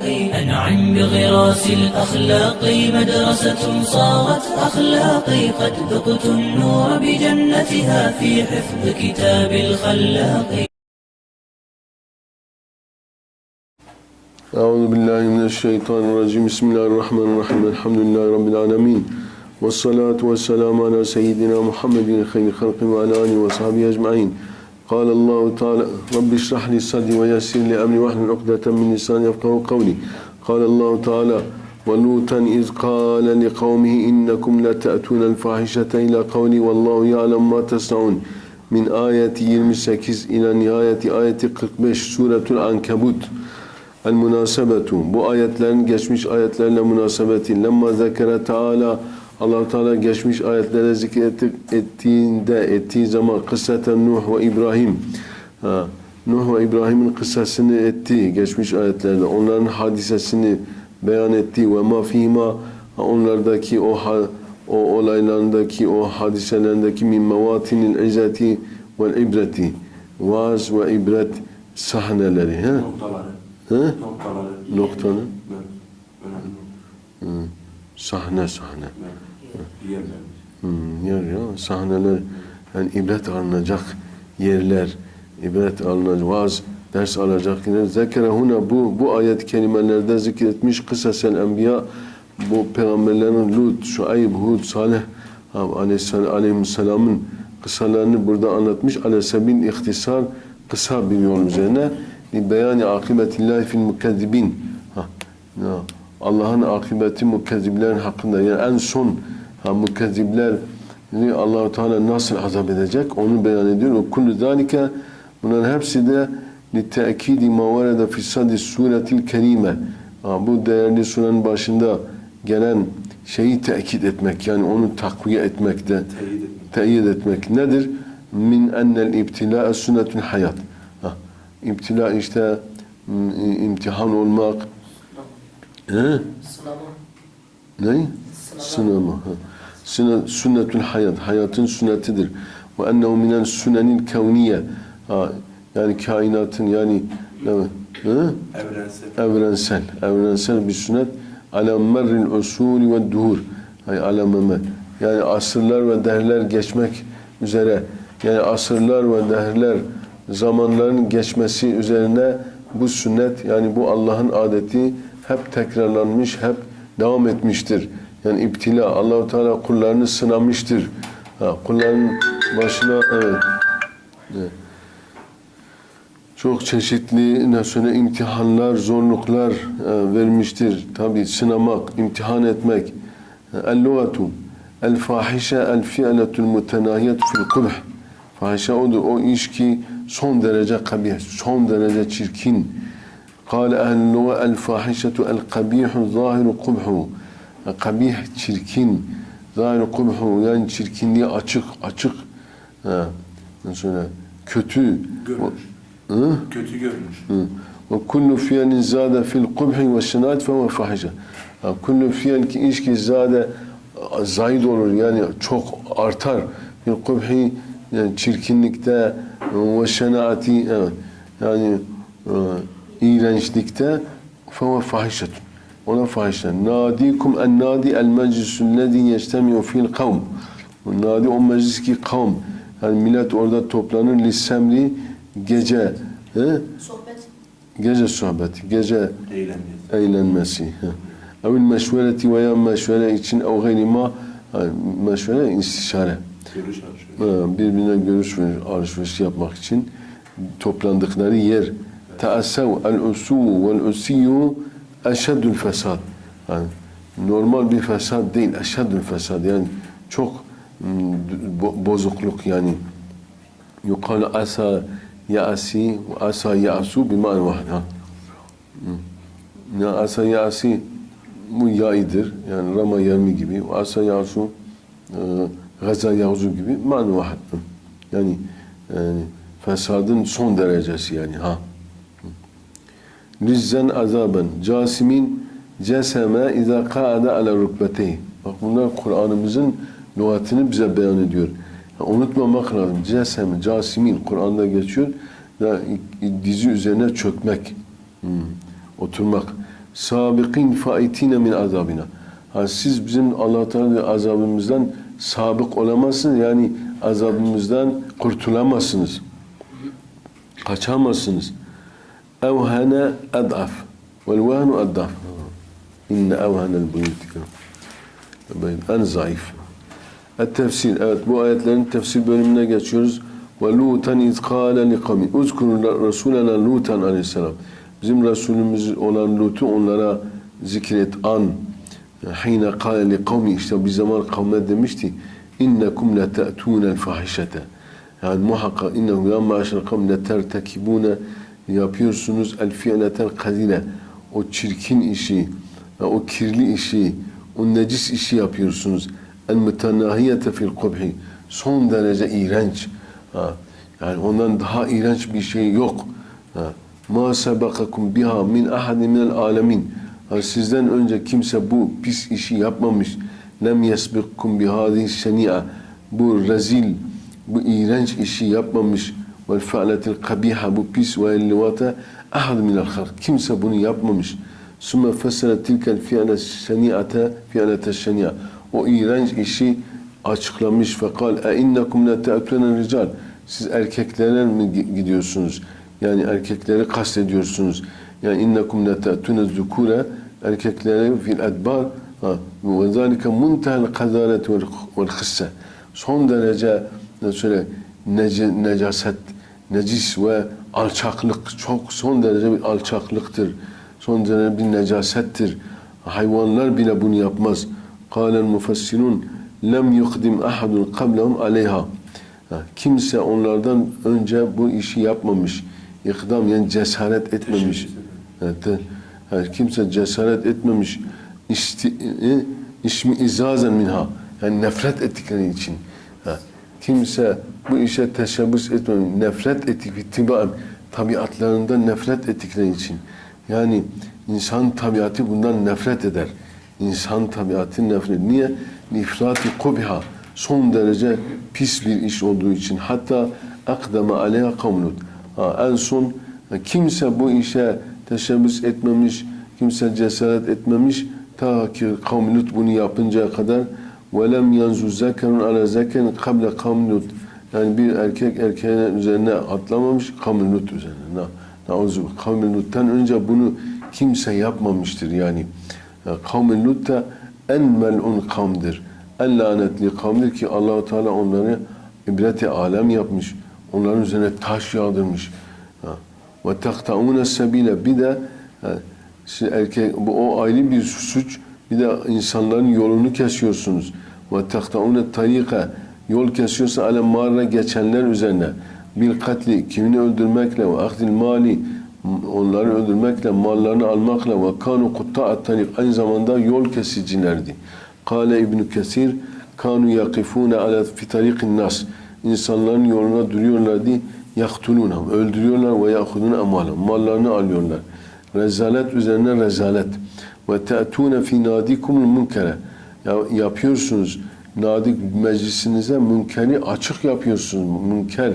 أنعم بغراس الأخلاق مدرسة صارت أخلاقي قد ذقت النور بجنتها في حفظ كتاب الخلاق. أعوذ بالله من الشيطان الرجيم. بسم الله الرحمن الرحيم. الحمد لله رب العالمين. والصلاة والسلام على سيدنا محمد خير خلق وعلى آله وصحبه أجمعين. قال الله تعالى رب اشرح لي صدري ويسر لي أمري واحلل عقدة من لساني يفقهوا قولي قال الله تعالى ولوطا إذ قال لقومه إنكم لتأتون الفاحشة إلى قولي والله يعلم ما تصنعون من آية 28 إلى نهاية آية 45 سورة العنكبوت El münasebetu. Bu ayetlerin geçmiş ayetlerle münasebeti. Lemma zekere Teala allah Teala geçmiş ayetlere zikretti ettiğinde ettiği zaman kısseten Nuh ve İbrahim. Ha, Nuh ve İbrahim'in kıssasını etti geçmiş ayetlerde. Onların hadisesini beyan etti ve ma fihima onlardaki o ha- o olaylarındaki o hadiselerindeki min mevatinil izzeti vel ibreti vaaz ve ibret sahneleri. He? Noktaları. He? Noktaları. Önemli. Sahne sahne. Hmm, yer ya sahneler yani ibret alınacak yerler, ibret alınacak vaaz, ders alacak yerler. Zekere huna bu bu ayet kelimelerde zikretmiş kısasel enbiya bu peygamberlerin Lut, Şuayb, Hud, aleyhisselam, aleyhisselamın kısalarını burada anlatmış. Alesebil ihtisar kısa bir yol üzerine beyani akibetillahi fil mukezzibin. Ha, ya, Allah'ın akıbeti mukezziblerin hakkında yani en son ha, mukezzibler Allahu Teala nasıl azap edecek onu beyan ediyor. O kullu zalike bunların hepsi de لِتَأْكِيدِ مَا وَرَدَ فِي صَدِ السُّورَةِ الْكَرِيمَ Ha, Bu değerli surenin başında gelen şeyi tekit etmek yani onu takviye etmekte Teyit etmek. teyit etmek nedir? Min ennel ibtilâ sünnetul hayat. Ha, İbtila işte m, imtihan olmak. He? Ne? Sınama. ha. Sünnet, sünnetül hayat. Hayatın sünnetidir. Ve ennehu minen sünenil kevniye. Ha, yani kainatın yani ne? He? Evrensel. evrensel, evrensel bir sünnet ala merril usulü ve duhur. Yani ala memer. Yani asırlar ve dehirler geçmek üzere. Yani asırlar ve dehirler zamanların geçmesi üzerine bu sünnet yani bu Allah'ın adeti hep tekrarlanmış, hep devam etmiştir. Yani iptila Allahu Teala kullarını sınamıştır. Ha, kulların başına evet. evet çok çeşitli nasıl imtihanlar, zorluklar e, vermiştir. Tabi sınamak, imtihan etmek. El-lugatu, el-fahişe, el-fi'letul mutenahiyet fil kubh. Fahişe odur, o iş ki son derece kabih, son derece çirkin. Kale ehl-luga el-fahişetu el-kabihu zahiru kubhu. Kabih, çirkin. Zahiru kubhu, yani çirkinliği açık, açık. Ha, nasıl öyle, kötü. Görünüş. Hı? Kötü görünüş. Ve kullu fiilin zade fil kubhi ve şinat fe huve fahishe. Ha, Kullu fiil ki iş ki zade zayid olur yani çok artar. Fil kubhi yani çirkinlikte ve şenaati evet. yani e, iğrençlikte fe huve fahishetun. Ona fahişe. Nadikum en nadi el meclisul lezi yeçtemiu fil kavm. Nadi o meclis ki kavm. Yani millet orada toplanır lissemri gece. He? Sohbet. Gece sohbeti, gece Eğlenmesi. eğlenmesi. Evil meşvereti veya meşvere için ev gayri ma meşvere istişare. Görüş alışveriş. Ha, Birbirine görüş ve alışveriş yapmak için toplandıkları yer. Teassev el usu vel usiyyu eşeddül fesad. Yani normal bir fesad değil, eşeddül fesad. Yani çok mm, bo- bozukluk yani. Yukalu asa ya'si ve asa ya'su bima'an vahid. Ha. Ya asa ya'si bu ya'idir. Yani Rama yermi gibi. Asa ya'su e, gaza ya'zu gibi man vahid. Yani, yani fesadın son derecesi yani ha. Rizzen azaben casimin ceseme izâ kâade ala rukbeteyh. Bak bunlar Kur'an'ımızın lügatını bize beyan ediyor. Ya unutmamak lazım. Ceseme, casimin Kur'an'da geçiyor. Ya, dizi üzerine çökmek. Hmm, Oturmak. sabiqin faitine min azabina. Ha, siz bizim Allah Teala azabımızdan sabık olamazsınız. Yani azabımızdan kurtulamazsınız. Kaçamazsınız. أوهن أضعف والوهن أضعف. إن أوهن البيوت كان. أن ضعيف. التفسير آية أتبو آيات لأن التفسير بين من جاتشورز ولوطا إذ قال لقومي أذكر رسولنا لوطا عليه السلام. بزم رسول olan لوط onlara zikret an حين قال لقومي işte bir zaman kavme demişti إنكم لتأتون الفاحشة. يعني محقق إنهم يا معشر القوم لترتكبون yapıyorsunuz el fi'letel kadile. O çirkin işi, o kirli işi, o necis işi yapıyorsunuz. El mütenahiyete fil kubhi. Son derece iğrenç. Ha. Yani ondan daha iğrenç bir şey yok. Ma sebakakum biha min ahadin minel alemin. Sizden önce kimse bu pis işi yapmamış. Lem yesbikkum bihadihi şeni'a. Bu rezil, bu iğrenç işi yapmamış. Vel fe'letil kabiha bu pis ve ellivata ahad minel halk. Kimse bunu yapmamış. Sümme fesere tilkel fi'le şeni'ate fi'lete şeni'a. O iğrenç işi açıklamış fekal e innekum la te'tûne rical. Siz erkeklere mi gi- gidiyorsunuz? Yani erkekleri kastediyorsunuz. Yani innekum la te'tûne zukure erkeklere fil edbar ve zalike muntehel kazalet vel hisse. Son derece ne söyle nece, necaset, necis ve alçaklık çok son derece bir alçaklıktır. Son derece bir necasettir. Hayvanlar bile bunu yapmaz. قال المفسرون lem yukdim ahadun qablahum aleyha. Ha, Kimse onlardan önce bu işi yapmamış. İkdam yani cesaret etmemiş. Evet, de- ha, kimse cesaret etmemiş. İsti, e, işmi izazen minha. Yani nefret ettikleri için. Ha, Kimse bu işe teşebbüs etmemiş. Nefret ettik, ittibaen. Tabiatlarından nefret ettikleri için. Yani insan tabiatı bundan nefret eder. İnsan tabiatı nefret. Niye? İfrati kubha. Son derece pis bir iş olduğu için. Hatta akdama aleyha kavmlut. Ha, en son kimse bu işe teşebbüs etmemiş, kimse cesaret etmemiş. Ta ki kavm Lut bunu yapıncaya kadar وَلَمْ يَنْزُ زَكَرٌ عَلَى زَكَرٍ قَبْلَ kavm Lut. yani bir erkek erkeğin üzerine atlamamış, kavm Lut üzerine. Na, nauzu. Kavm Lut'tan önce bunu kimse yapmamıştır yani. Kavm Lut da en mel'un kavmdir. En lanetli kavmdir ki Allahu Teala onları ibreti alem yapmış. Onların üzerine taş yağdırmış. Ve taktaune sebile bir de ha, siz erkek bu o ayrı bir suç. Bir de insanların yolunu kesiyorsunuz. Ve taktaune tarika yol kesiyorsa ale mağara geçenler üzerine bil katli kimini öldürmekle ve ahdil mali onları öldürmekle mallarını almakla ve kanu kutta'at tarik aynı zamanda yol kesicilerdi. Kale İbn Kesir kanu yakifune ala fi tariqin nas insanların yoluna duruyorlardı yaktulunhum öldürüyorlar ve yahudun emalem mallarını alıyorlar. Rezalet üzerine rezalet. Ve te'tune fi nadikumul munkere ya, yapıyorsunuz nadik meclisinize münkeri açık yapıyorsunuz. Münker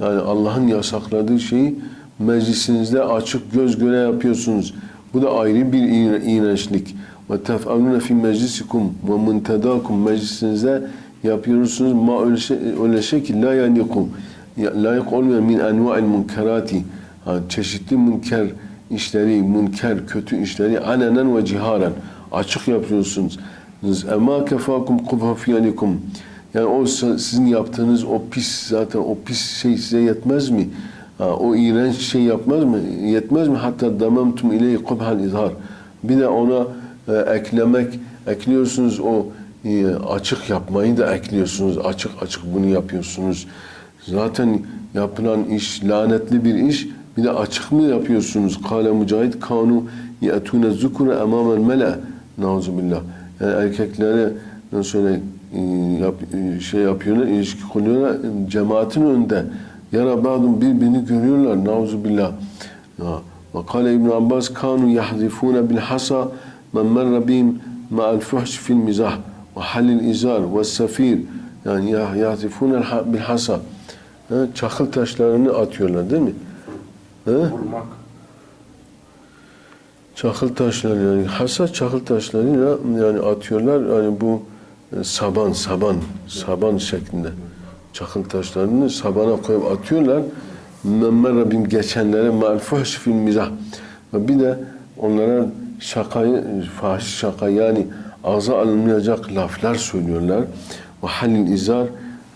yani Allah'ın yasakladığı şeyi meclisinizde açık göz göre yapıyorsunuz. Bu da ayrı bir iğrençlik. Ve tef'alune fi meclisikum ve muntedakum meclisinizde yapıyorsunuz ma öyle ki la yanikum ya- layık olmayan min enva'il munkerati çeşitli münker işleri, münker kötü işleri alenen ve ciharen açık yapıyorsunuz. Ema kefakum kubha fiyanikum yani o sizin yaptığınız o pis zaten o pis şey size yetmez mi? O iğrenç şey yapmaz mı? Yetmez mi? Hatta damamtum ileyhi kubhal izhar. Bir de ona e, eklemek, ekliyorsunuz o e, açık yapmayı da ekliyorsunuz. Açık açık bunu yapıyorsunuz. Zaten yapılan iş lanetli bir iş. Bir de açık mı yapıyorsunuz? Kale Mücahit kanu yetune zukure emamel mele. Nauzubillah. Yani erkeklere nasıl söyle e, yap, e, şey yapıyorlar, ilişki kuruyorlar e, cemaatin önünde. Yara bazım birbirini görüyorlar. Nauzubillah. Ya. Ve kale İbn Abbas kanu yahdifune bil hasa men merre bihim ma'al fuhş fil mizah ve halil izar ve safir yani yah- yahdifune bil hasa Ha, çakıl taşlarını atıyorlar değil mi? Vurmak. Çakıl taşları yani hassas çakıl taşlarıyla yani atıyorlar yani bu e, saban saban saban şeklinde çakıl taşlarını sabana koyup atıyorlar. Men Rabbim geçenlere ma'al fuhş fil mizah. Ve bir de onlara şakayı, fahiş şaka yani ağza alınmayacak laflar söylüyorlar. Ve halil izar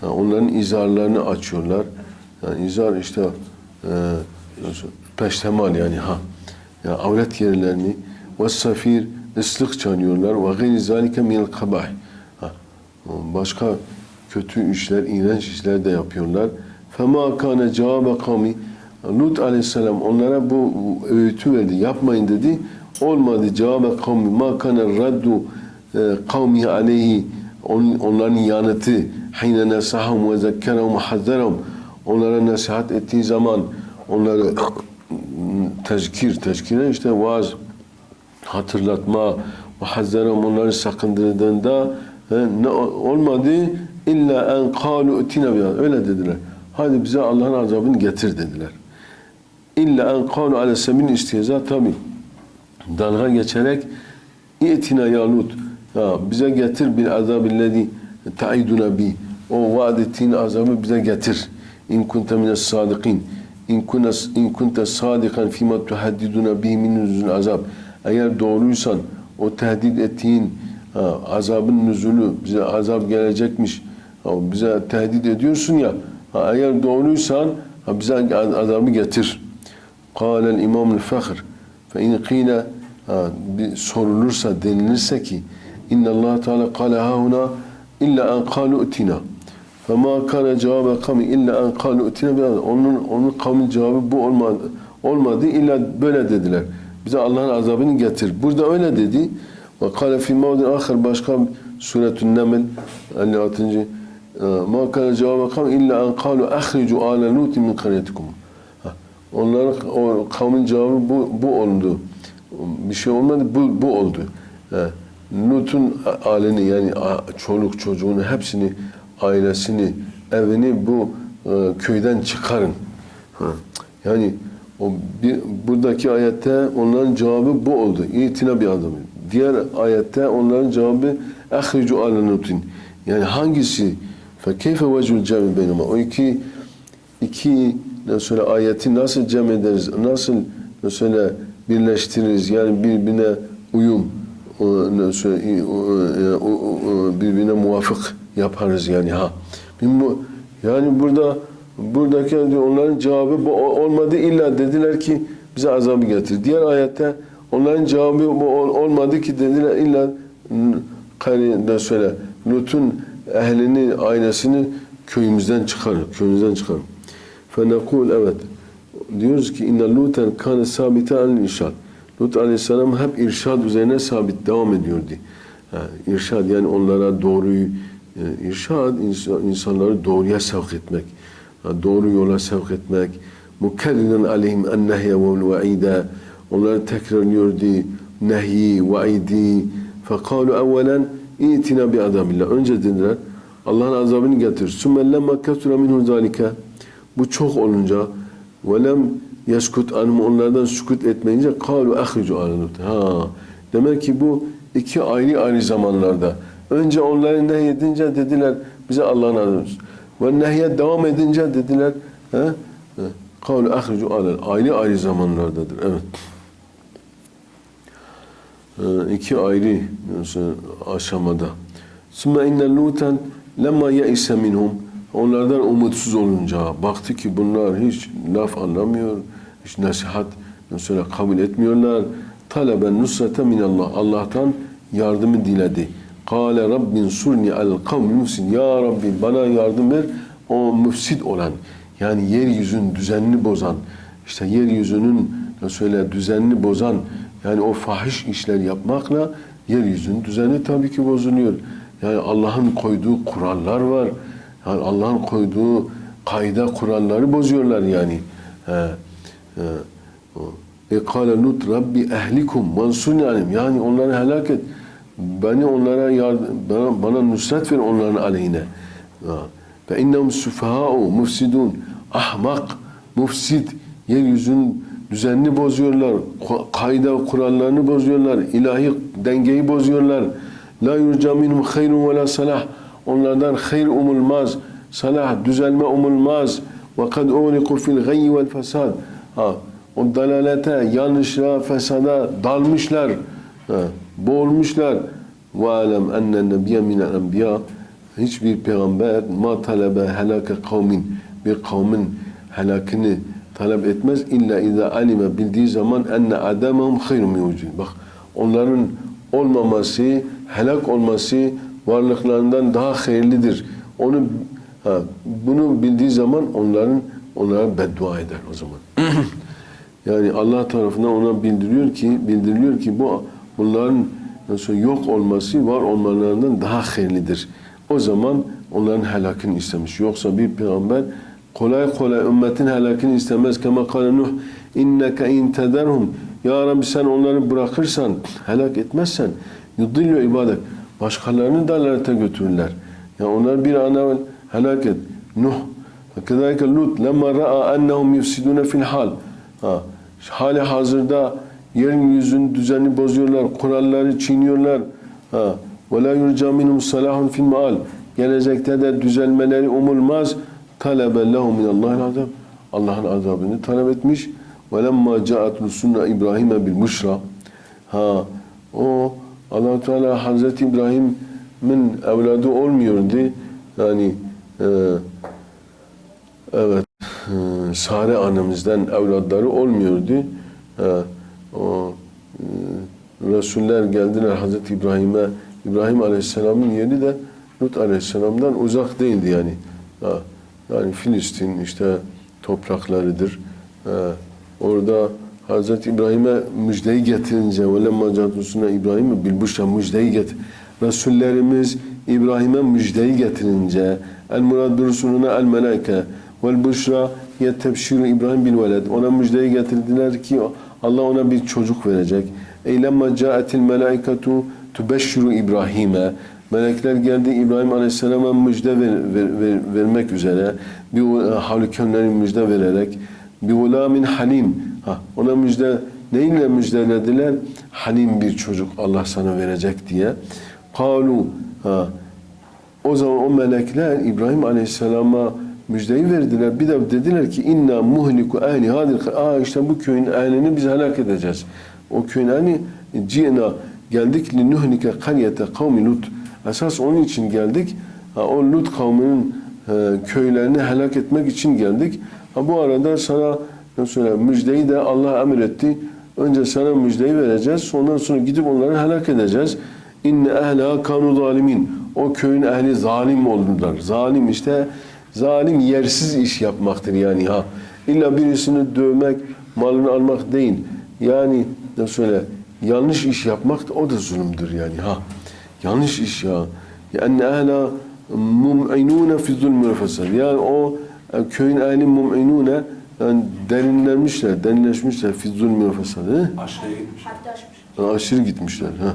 yani onların izarlarını açıyorlar. Yani izar işte e, peştemal yani ha. Yani avret yerlerini ve safir ıslık çalıyorlar ve gayri zalike minel kabah. Başka kötü işler, iğrenç işler de yapıyorlar. Fema kâne cevâbe kavmi Lut aleyhisselam onlara bu öğütü verdi. Yapmayın dedi. Olmadı cevâbe kavmi ma kâne raddu e, kavmi aleyhi On- onların yanıtı hine nesahum ve zekkerahum ve hazerahum onlara nasihat ettiği zaman onları tezkir, tezkire işte vaaz hatırlatma ve hazerahum onları sakındırdığında e, ne olmadı illa en kalu utina öyle dediler. Hadi bize Allah'ın azabını getir dediler. İlla en kalu ale semin istihza tabi. Dalga geçerek İtina ya Lut. Ya bize getir bir azabillezi taiduna bi. O vaat ettiğin azabı bize getir. İn kunte mines sadikin in kunas in kunta sadikan fima tuhaddiduna bihi min azab. Eğer doğruysan o tehdit ettiğin ha, azabın nüzulü bize azap gelecekmiş. Ha, bize tehdit ediyorsun ya. Ha, eğer doğruysan ha, bize azabı getir. Kâlel imamul fakhr fe in qîle e, sorulursa denilirse ki inna Allah Teala kâle hâhuna illa en kâlu utina. فَمَا كَانَ جَوَابَ قَوْمِ illa en kâlu utina onun, onun kavmin cevabı bu olmadı. Olmadı illa böyle dediler. Bize Allah'ın azabını getir. Burada öyle dedi. Ve kâle fî mevdin ahir başka suretün Neml 56. مَا كَانَ جَوَابَ قَوْمِ illa en kâlu اَخْرِجُوا آلَ لُوتٍ مِنْ قَرْيَتِكُمْ Onların o kavmin cevabı bu, bu oldu. Bir şey olmadı, bu, bu oldu. He. Lut'un aleni yani a- çoluk çocuğunu hepsini, ailesini, evini bu e, köyden çıkarın. Ha. Yani o bir, buradaki ayette onların cevabı bu oldu. İtina bir adamı. Diğer ayette onların cevabı ehricu ala. Yani hangisi? Fe keyfe vecul cemi beynuma. O iki iki mesela ayeti nasıl cem ederiz? Nasıl mesela birleştiririz? Yani birbirine uyum e, birbirine muvafık yaparız yani ha. Yani burada buradaki hani onların cevabı bu olmadı illa dediler ki bize azabı getir. Diğer ayette onların cevabı bu olmadı ki dediler illa hani de söyle Lut'un ehlini, ailesini köyümüzden çıkar, köyümüzden çıkar. Fenekul evet. Diyoruz ki inna Lut'en kâne sabite an irşad. Lut aleyhisselam hep irşad üzerine sabit devam ediyordu. Yani irşad yani onlara doğruyu e, irşad ins- insanları doğruya sevk etmek. Doğru yola sevk etmek. Mukerriren aleyhim en nehye ve vaide. Onları tekrarlıyordu. Nehyi, vaidi. Fekalu evvelen itina bi azabillah. Önce dediler Allah'ın azabını getir. Sümme lemma kesura minhu zalike. Bu çok olunca velem yeskut anhum onlardan sükut etmeyince kalu ahricu alanut. Ha. Demek ki bu iki ayrı ayrı zamanlarda. Önce onları nehyedince dediler bize Allah'ın adını. Ve nehye devam edince dediler ha? Kalu ahricu alan. Ayrı ayrı zamanlardadır. Evet. Ee, iki ayrı aşamada. Sümme inne luten lemma ye'ise minhum onlardan umutsuz olunca baktı ki bunlar hiç laf anlamıyor, hiç nasihat mesela kabul etmiyorlar. Taleben nusrete minallah. Allah'tan yardımı diledi. Kale Rabbin surni al kavmi müfsin. Ya Rabbi bana yardım ver o müfsid olan yani yeryüzünün düzenini bozan işte yeryüzünün şöyle düzenini bozan yani o fahiş işler yapmakla yeryüzünün düzeni tabii ki bozuluyor. Yani Allah'ın koyduğu kurallar var. Yani Allah'ın koyduğu kaide kuralları bozuyorlar yani. He, he, o. E kâle Lut Rabbi ehlikum mansurni aleyhim. Yani onları helak et. Beni onlara yardım, bana, bana nusret ver onların aleyhine. Ve innehum sufaha'u mufsidun. Ahmak, mufsid, yeryüzünün düzenini bozuyorlar. Kaide kurallarını bozuyorlar. ilahi dengeyi bozuyorlar. La yurca minhum hayrun ve la salah. Onlardan hayır umulmaz. Salah, düzelme umulmaz. Ve kad uğriku fil gayyi vel fesad. Ha, o dalalete, yanlışlığa, fesada dalmışlar. Ha, boğulmuşlar. Ve alem ennen nebiyye minel enbiya. Hiçbir peygamber ma talebe helake kavmin. Bir kavmin helakını talep etmez. İlla iza alime bildiği zaman enne adamahum hayrun min. Bak onların olmaması, helak olması varlıklarından daha hayırlıdır. Onu ha, bunu bildiği zaman onların onlara beddua eder o zaman. yani Allah tarafından ona bildiriyor ki bildiriliyor ki bu bunların nasıl yok olması var olmalarından daha hayırlıdır. O zaman onların helakını istemiş. Yoksa bir peygamber kolay kolay ümmetin helakını istemez. Kema kâle Nuh inneke in tederhum ya Rabbi sen onları bırakırsan, helak etmezsen yudillu ibadet. Başkalarını dalalete götürürler. Ya onlar bir an evvel helak et. Nuh Kedalike Lut lemma ra'a ennehum yufsidune fil hal. Ha, hali hazırda yerin yüzün düzenini bozuyorlar, kuralları çiğniyorlar. Ha, la yurca minhum salahun fil maal. Gelecekte de düzelmeleri umulmaz. Talebe lehum minallahil azab. Allah'ın azabını talep etmiş. Ca'at rusuluna İbrahim'e bil muşra. Ha, o allah Teala Hazreti İbrahim'in evladı olmuyordu. Yani e, Evet. e, Sare annemizden evlatları olmuyordu. E, O e, Resuller geldiler Hazreti İbrahim'e. İbrahim Aleyhisselam'ın yeri de Lut Aleyhisselam'dan uzak değildi yani. Ha, Yani Filistin işte topraklarıdır. E, Orada Hazreti İbrahim'e müjdeyi getirince وَلَمَّا جَاتُسُنَا İbrahim'e bilbuşra müjdeyi getir. Resullerimiz İbrahim'e müjdeyi getirince el murad bir rusuluna el melaike vel buşra yetebşiru İbrahim bil veled. Ona müjdeyi getirdiler ki Allah ona bir çocuk verecek. Eylemma ca'etil melaiketu tubeşşiru İbrahim'e. Melekler geldi İbrahim Aleyhisselam'a müjde ver, ver- ver- vermek üzere. Bir havlikönlerin müjde vererek. Bir gulamin halim. Ha, ona müjde neyle müjdelediler? Halim bir çocuk Allah sana verecek diye. Kalu ha, o zaman o melekler İbrahim Aleyhisselam'a müjdeyi verdiler. Bir de dediler ki inna muhliku ehli hadir. Aa işte bu köyün ehlini biz helak edeceğiz. O köyün ehli cina geldik li nuhlike karyete kavmi lut. Esas onun için geldik. Ha, o Lut kavminin e, köylerini helak etmek için geldik. Ha, bu arada sana söyleyeyim, müjdeyi de Allah emretti. Önce sana müjdeyi vereceğiz. Ondan sonra gidip onları helak edeceğiz. İnne ehla kanu zalimin. O köyün ehli zalim oldular. Zalim işte zalim yersiz iş yapmaktır yani ha. İlla birisini dövmek, malını almak değil. Yani ne söyle yanlış iş yapmak da o da zulümdür yani ha. Yanlış iş ya. Yani ehla mum'inune fi zulmü fesad. Yani o e, köyün ehli mum'inune yani derinlenmişler, derinleşmişler fi zulmü ve fesadı. Aşağıya gitmiş. Hatta açmış. Ha, aşırı gitmişler. Ha.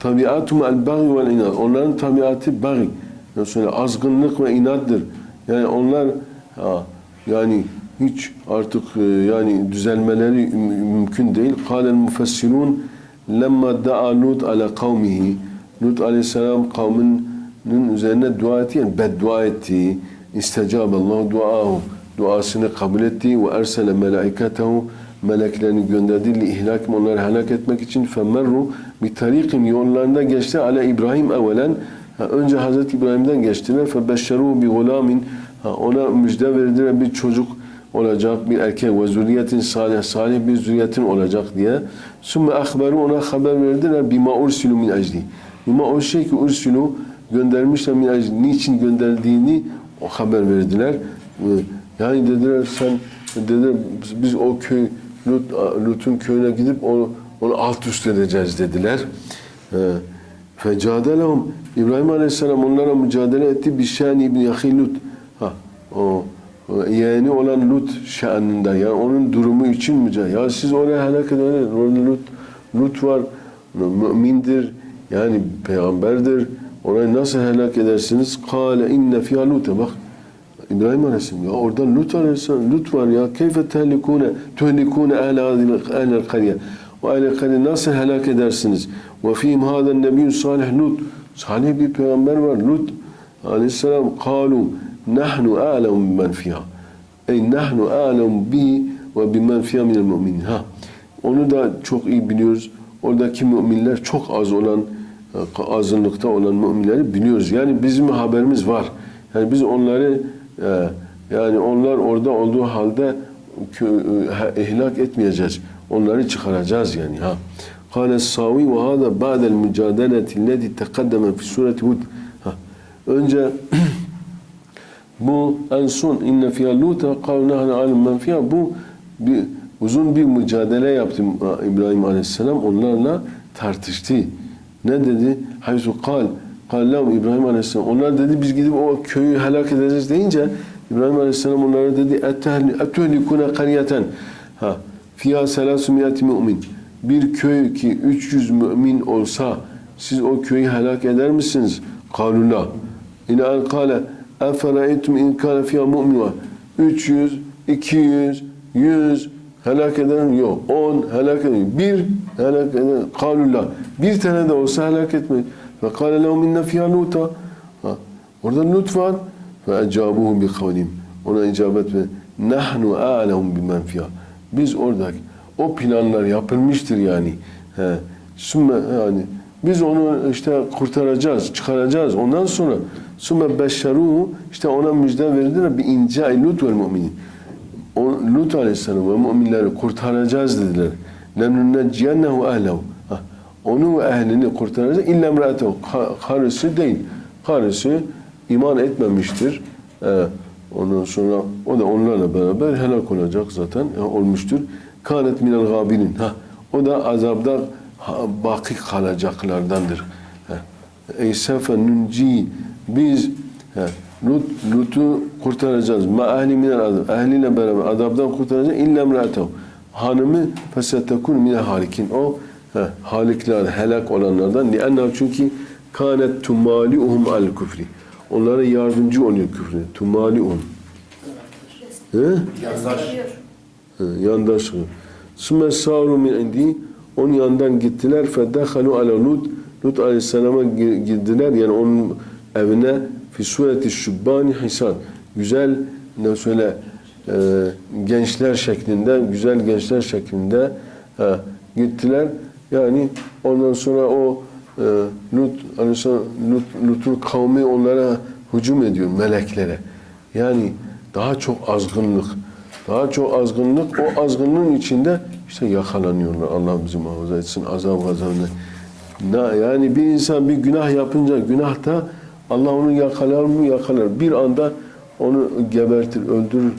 Tabiatum el bagi vel inat. Onların tabiatı bagi. Yani söyle azgınlık ve inattır. Yani onlar ha, yani hiç artık e, yani düzelmeleri mü- mümkün değil. Kâlel mufessirun lemma da'a Lut ala kavmihi. Lut aleyhisselam kavminin üzerine dua etti yani beddua etti. İstecab Allah duahu. Duasını kabul etti ve ersele melaiketehu meleklerini gönderdi li ihlakim onları helak etmek için femerru bir tarikin yollarında geçti ala İbrahim evvelen önce Hazreti İbrahim'den geçtiler. gulamin ha, ona müjde verdiler. Bir çocuk olacak bir erkek ve zürriyetin salih salih bir zürriyetin olacak diye. Sümme ahberu ona haber verdiler. Bima ursilu min ecli. Bima o şey ki ursilu göndermişler min ecli. Niçin gönderdiğini o haber verdiler. Yani dediler sen dediler biz o köy Lut, Lut'un köyüne gidip onu, onu alt üst edeceğiz dediler. Ee, Fecadelehum İbrahim Aleyhisselam onlara mücadele etti bir şani ibn Yahi Lut. Ha, o, o yeğeni olan Lut şanında yani onun durumu için mücadele. Ya siz oraya helak edin. Lut, Lut var. Mümindir. Yani peygamberdir. Orayı nasıl helak edersiniz? Kale inne fiyha Lut'e bak. İbrahim Aleyhisselam ya orada Lut Aleyhisselam Lut var ya keyfe tehlikune tuhlikune ehle ehlel kariye ve ehlel kariye nasıl helak edersiniz ve fihim hâden nebiyyü salih Lut salih bir peygamber var Lut. Aleyhisselam kalu nahnu a'lemu bimen fiha ey nahnu a'lemu bihi ve bimen fiha minel mu'minin ha onu da çok iyi biliyoruz. Oradaki müminler çok az olan e, azınlıkta olan müminleri biliyoruz. Yani bizim haberimiz var. Yani biz onları e, yani onlar orada olduğu halde e, ihlak etmeyeceğiz. Onları çıkaracağız yani ha. Kale Savi ve hâda ba'del mücadeleti leti tekaddeme fi sureti Önce bu en son inne fiyâ lûte kavnâhne alim men fiyâ bu bir, uzun bir mücadele yaptı İbrahim Aleyhisselam onlarla tartıştı. Ne dedi? Haysu kal. Kallem İbrahim Aleyhisselam. Onlar dedi biz gidip o köyü helak edeceğiz deyince İbrahim Aleyhisselam onlara dedi etehlikune kariyeten ha fiyâ selâsumiyati mü'min bir köy ki 300 mümin olsa siz o köyü helak eder misiniz? Kalula. İne an kale efereytum in kâne fiyâ mu'min var. 300, 200, 100 helak eden yok. 10 helak eden Bir helak eden kalula. Bir tane de olsa helak etmeyin. Ve kâle lehum inne fiyâ luta. Orada lut var. Ve ecabuhum bi kavlim. Ona icabet ve nahnu a'lemu bimen fiyâ. Biz oradaki o planlar yapılmıştır yani. He. Sümme yani biz onu işte kurtaracağız, çıkaracağız. Ondan sonra sümme beşşeruhu işte ona müjde verdiler bir inca lut vel müminin. O, Lut aleyhisselam ve müminleri kurtaracağız dediler. Lemnunecciyennehu ehlehu. Onu ve ehlini kurtaracağız. İlla emraetehu. Ka- Karısı değil. Karısı iman etmemiştir. Ee, ondan sonra o da onlarla beraber helak olacak zaten. e, olmuştur. Kanet minel gabilin. Ha, o da azabda ha, baki kalacaklardandır. Ha. Ey sefe nunci biz ha, Lut, Lut'u kurtaracağız. Ma ehli minel azab. Ehliyle beraber azabdan kurtaracağız. İlla emraetehu. Hanımı fesetekun minel halikin. O ha, halikler, helak olanlardan. Lianna çünkü kanet tumaliuhum al küfri. Onlara yardımcı oluyor küfre. Tumaliuhum. He? Gösteriyor. Ha, yandaş. Sümme sâru min indi. Onun yanından gittiler. Feddehalu ala Lut. Lut aleyhisselama gi- girdiler. Yani onun evine fi sureti şubbani hisan. Güzel ne söyle e, gençler şeklinde, güzel gençler şeklinde ha, gittiler. Yani ondan sonra o e, Lut aleyhisselam Lut, Lut'un kavmi onlara hücum ediyor meleklere. Yani daha çok azgınlık, daha çok azgınlık, o azgınlığın içinde işte yakalanıyorlar. Allah bizi muhafaza etsin azab gazabını. Na- Yani bir insan bir günah yapınca günahta Allah onu yakalar mı? Yakalar. Bir anda onu gebertir, öldürür.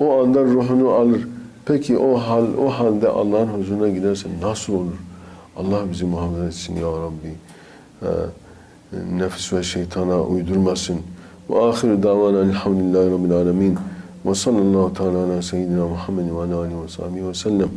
O anda ruhunu alır. Peki o hal o halde Allah'ın huzuruna giderse nasıl olur? Allah bizi muhafaza etsin ya Rabbi. Ha, nefis ve şeytana uydurmasın. Ve ahiru davana elhamdülillahi rabbil alemin. Ve sallallahu teala ala seyyidina Muhammed ve ala alihi ve sahbihi ve sellem.